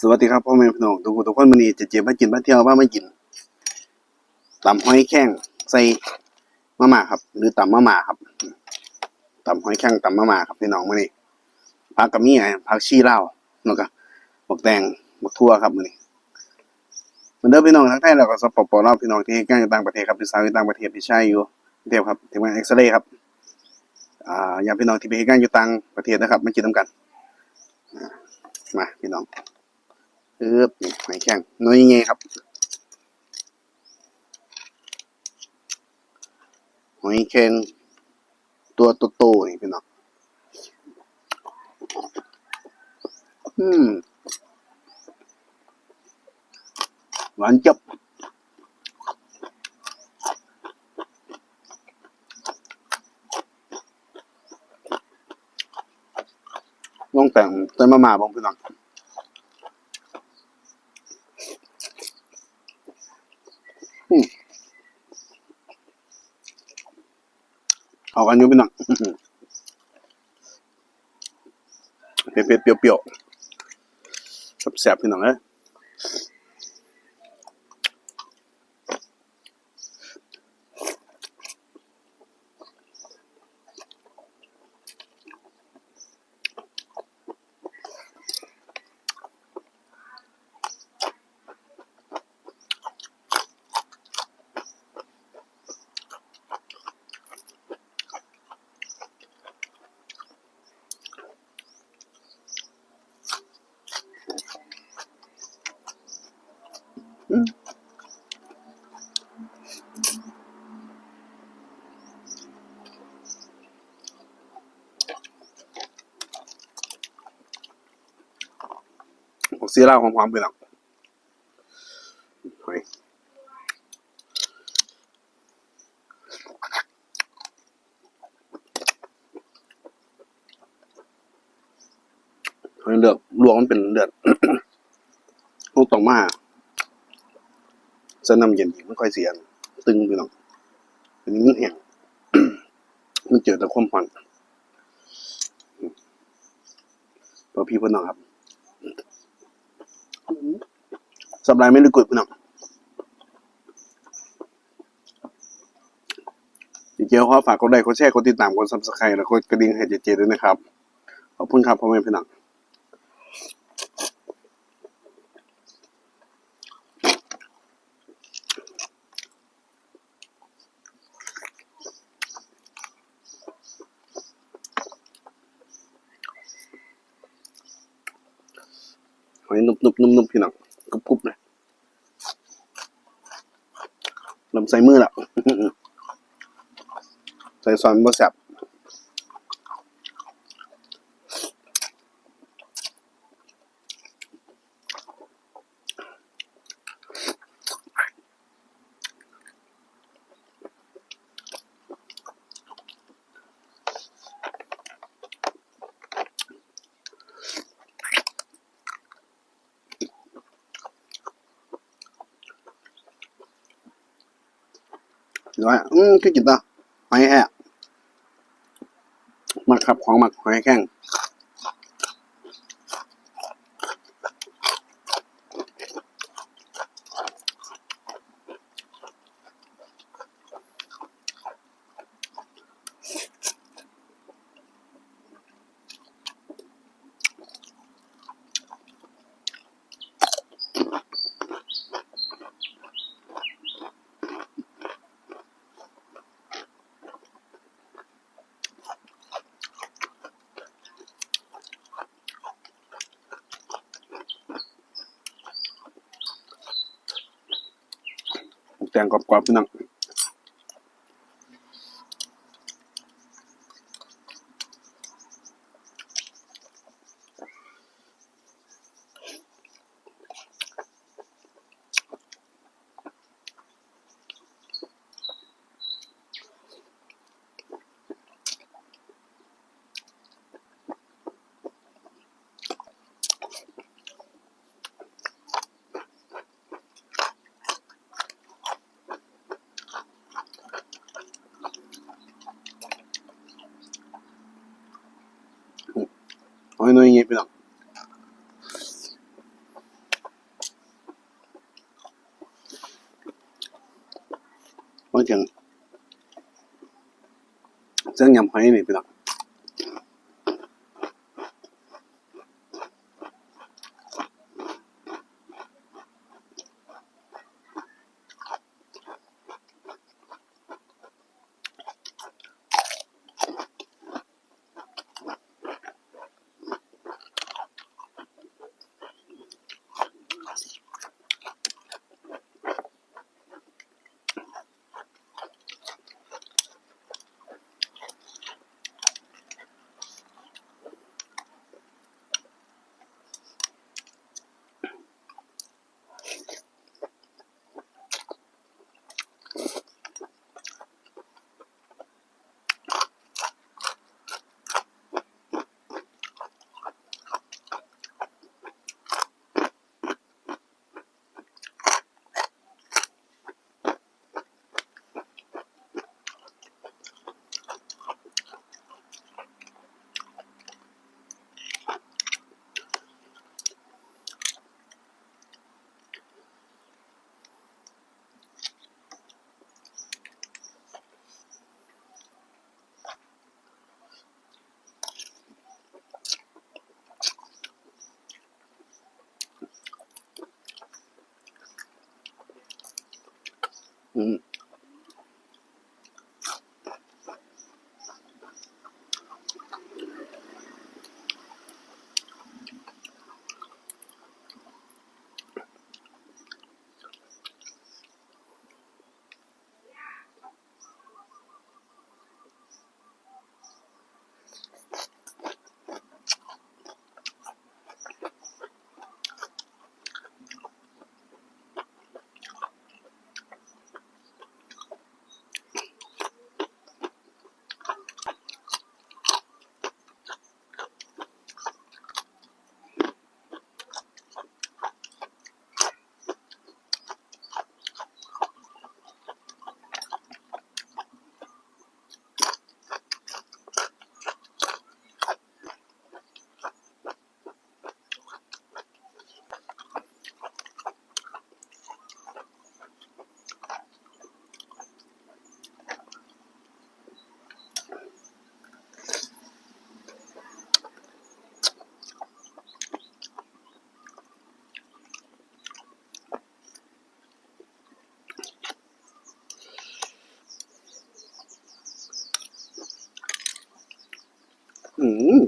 สวัสดีครับพ่อแม่พี่น้องทุกคนทุกคนวันนี้จะเจ็บมากินมาเที่ยวมาไม่กินตำหอยแข้งใส่มะม่าครับ หรือตำมะม่าครับตำหอยแข้งตำมะม่าครับพี่น้องมื่อนี้ผักกระมี่ผักชีลาวแล้วก็บักแตงบักทั่วครับมื่อนี้เหมือนเดิมพี่น้องทั้งไทยแล้วก็สปปลาวพี่น้องที่ให้การอยู่ต่างประเทศครับที่สาวอยู่ต่างประเทศที่ใช้อยู่เดียวครับทีมาเอ็กซเรย์ครับอ่าอย่างพี่น้องที่ไปให้การอยู่ต่างประเทศนะครับมากินน้ำกันมาพี่น้อง ปึ๊บนี่หอยแข็งน้อยยังไงครับ หอยแข็งตัวโตๆนี่พี่น้องอืมหวานจับลองแต่งใส่มามาบ้างพี่น้อง เอากันยู่พี่น้องเผ็ดๆเปรี้ยวๆแซ่บๆพี่น้องเลย ผมซื้อเล้าหอมๆพี่น้องหอยหอยเลือกลวกมันเป็นเลือดพวกตองมาเส้นน้ำเย็นอีกไม่ค่อยเสียนตึงพี่น้องอันนี้มันแห้งมันเจอแต่ความผ่อนพอพี่พี่น้องครับ สับลายไม่ลึกกดพี่น้องดีเจขอฝากกดไลค์กดแชร์กดติดตามกดซับสไครต์และกดกระดิ่งให้เจเจด้วยนะครับ ขอบคุณครับพ่อแม่พี่น้อง นุบนุบนุ่มนุ่มพี่น้องกรุบกรุบเลยลำใส่มือละใส่ซอสมะแซ่บ น้อยอืมก็กินต่อหอยแห้งมักครับของหมักหอยแข้ง งกรอบๆพี่น้อง 分钟营业不。我讲，在俺朋友那边了。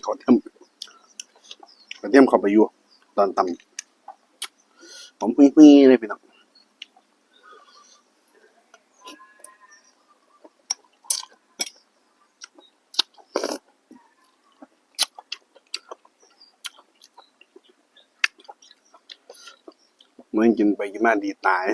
อืมขอเทียมขอเทียมเข้าไปอยู่ ตอนตำผมปุ้ยๆเลยพี่น้องเหมื่อนกินไปกินมาดีตาย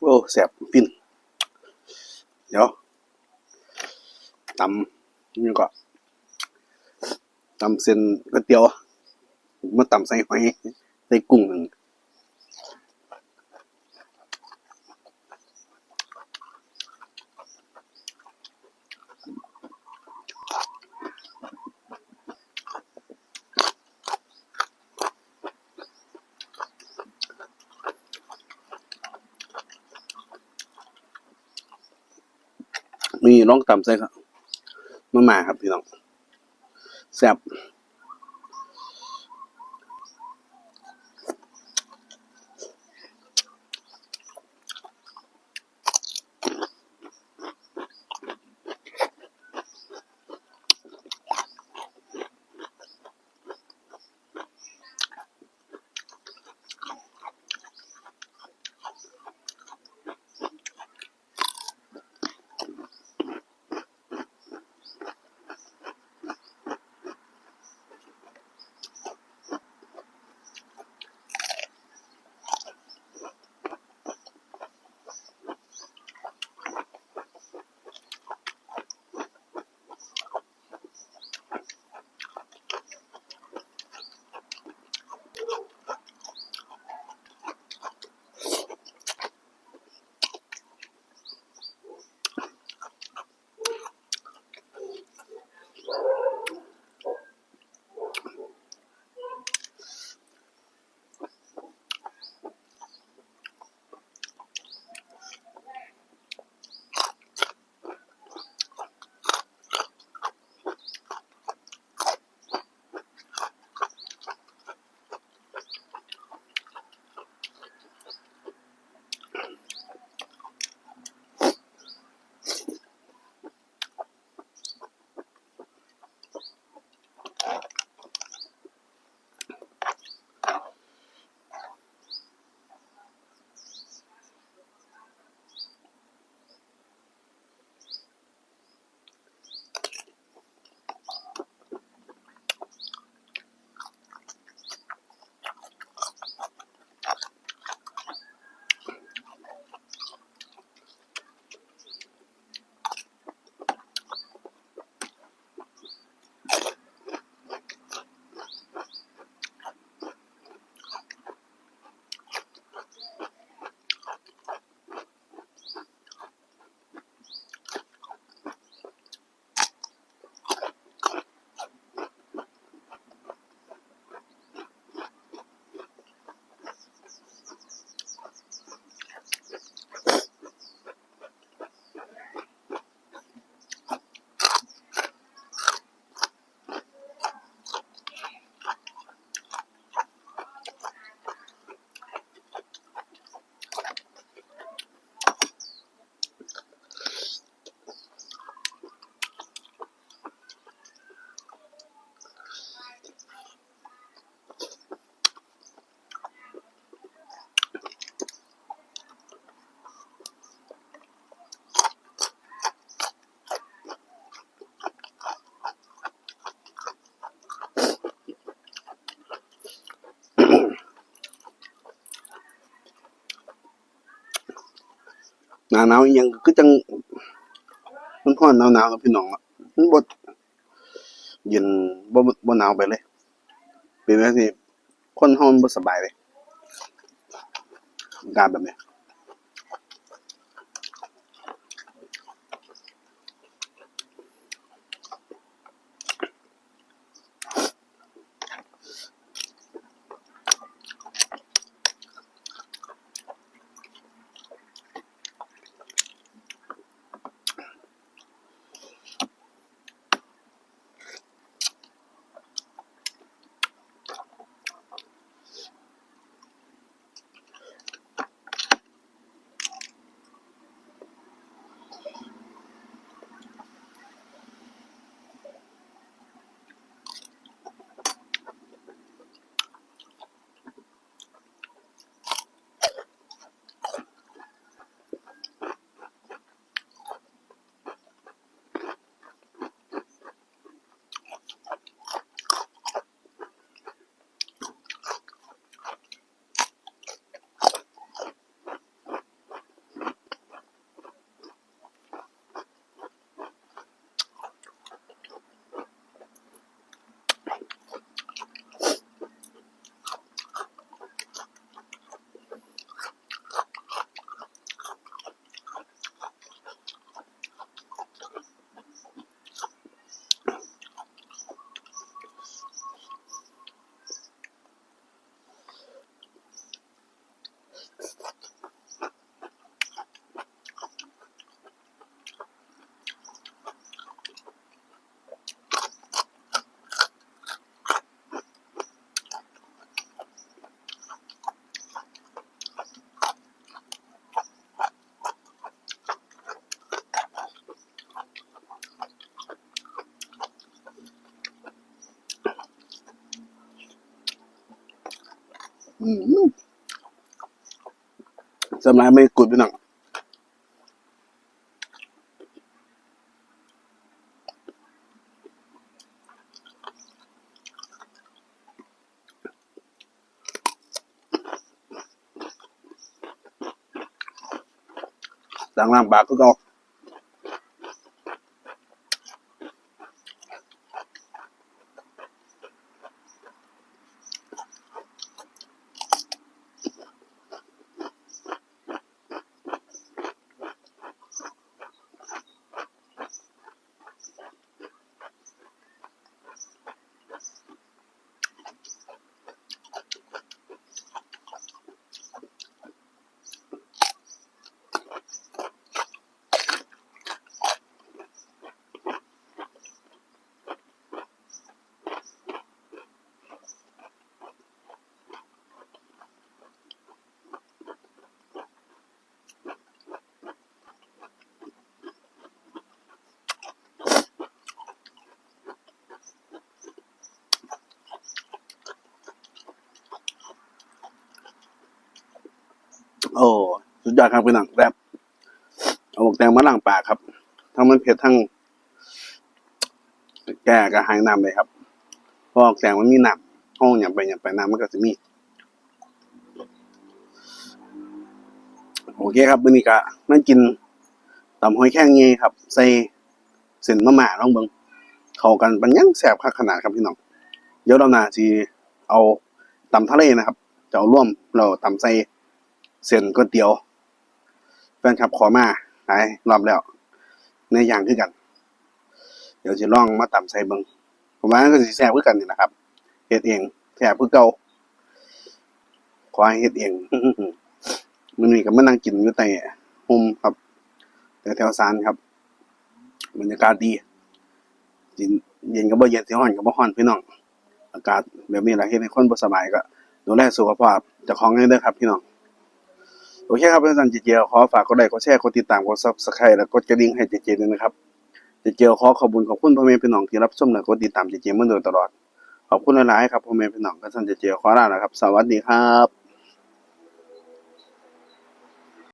โอ้ แสบฟินเดี๋ยวตำนี่ก็ตำเส้นก๋วยเตี๋ยวมาตำใส่หอยใส่กุ้งหนึ่งมี น้องตำใส่ครับมามาครับพี่น้องแซ่บ นาหนาวๆยังก็จังมันห้อนหนาวหนาวกับพี่น้องอะมันบดเย็นบ่บ่หนาวไปเลยเป็นแบบนี้คนเฮามันบ่สบายเลยอาการแบบเนี้ ยอืมสำหรับไม่กุดพี่น้องดังล่างปากก็เก โอ้สุดยอดครับพี่น้องแบบเอาหมกแตงมาล้างปากครับ ทั้งมันเผ็ดทั้ง แก้กระหายน้ำเลยครับเพราะหมกแตงมันมีน้ำห้องอย่างไปอย่างไปน้ำมันก็จะมี โอเคครับวันนี้ก็มากินตำหอยแข้งเงี้ครับ ใส่เส้นมะม่าลองเบิงเข้ากันปันยังแสบขนาดครับพี่น้อง เดี๋ยวเราหน้าทีเอาตำทะเลนะครับ จะเอาร่วมเราตำใส่ เส้นก๋วยเตี๋ยวแฟนคลับขอมาหลายรอบแล้วในอย่างคือกัน เดี๋ยวจะลองมาตำใส่เบิงผมว่าก็สิแซ่บคือกันนี่นะครับเฮ็ดเองแซ่บคือเก่าขอให้เฮ็ดเองมันมีกับมานั่งกินอยู่ใต้ห่มครับแต่แถวซานครับบรรยากาศดีเย็นเย็นก็บ่เย็นสิร้อนก็บ่ร้อนพี่น้อง อากาศแบบนี้แหละเฮ็ดให้คนบ่สบายก็ดูแลสุขภาพเจ้าของให้ด้อครับพี่น้อง โอเคครับเพื่อนๆเจเจียวขอฝากกดไลค์กดแชร์กดติดตามกดซับสไครต์แล้วกดกระดิ่งให้เจเจด้วยนะครับเจเจียวขอขอบคุณขอบคุณพ่อแม่พี่น้องที่รับชมและกดติดตามเจเจมาโดยตลอดขอบคุณหลายๆครับพ่อแม่พี่น้องก็ท่านเจเจียวขอลาแล้วครับ สวัสดีครับ